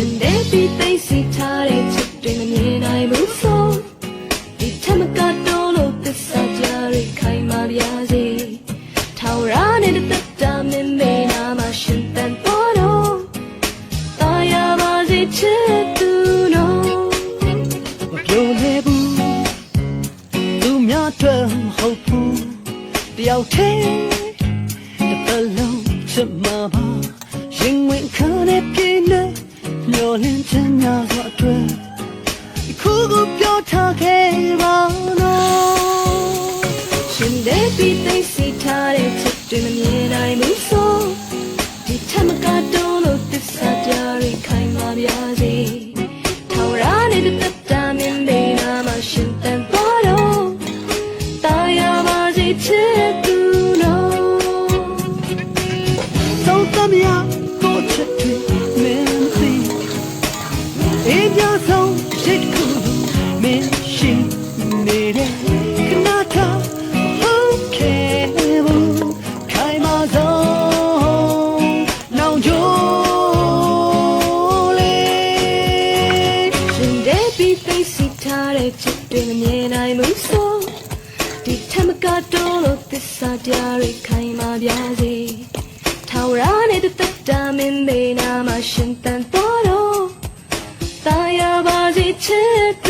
ရှင်တဲ့ပြီးသိစီထားတဲ့ချစ်တွေမမြင်နိုင်ဘူးဆိုဒီထက်မကတော့လို့သစ္စာကြရိခိုင်မာပြာစီထောင်ရနေတဲ့တက်တာမင်းမေနာမှာရှင်တန်ပေါ်တော့တာယာပါစေချစ်သူနော်မပြောလဲဘူးလူများအတွက်မဟုတ်ဘူးတယောက်တည်းတစ်ပတ်လုံးချစ်မှာပါရင်ဝင်ခါနဲ့ပြင်းနေ မျောလင်းချင်များစွာအတွက်ဒီခုကိုပြောထားခဲ့ပါတော့ရှင်တဲ့ပြီးသိစီထားတဲ့ချစ်တွေမမြင်နိုင်ဘူးဆိုဒီထက်မကတော့လို့သစ္စာကြရိခိုင်မာပြာစီထောင်ရနေတဲ့တက်တာမင်းမေနာမှာရှင်တန်ပေါ်တော့တာယာပါစေချစ်သူ ပြီးသိစီထားတဲ့ချစ်တွေမမြင်နိုင်ဘူးဆိုဒီထမကတော့လို့သစ္စာတရားတွေခိုင်မာပြစေထောင်ရတဲ့တတ်တာမင်းမေနာမှာရှင်တန်တော်တော့ตายပါစေချစ်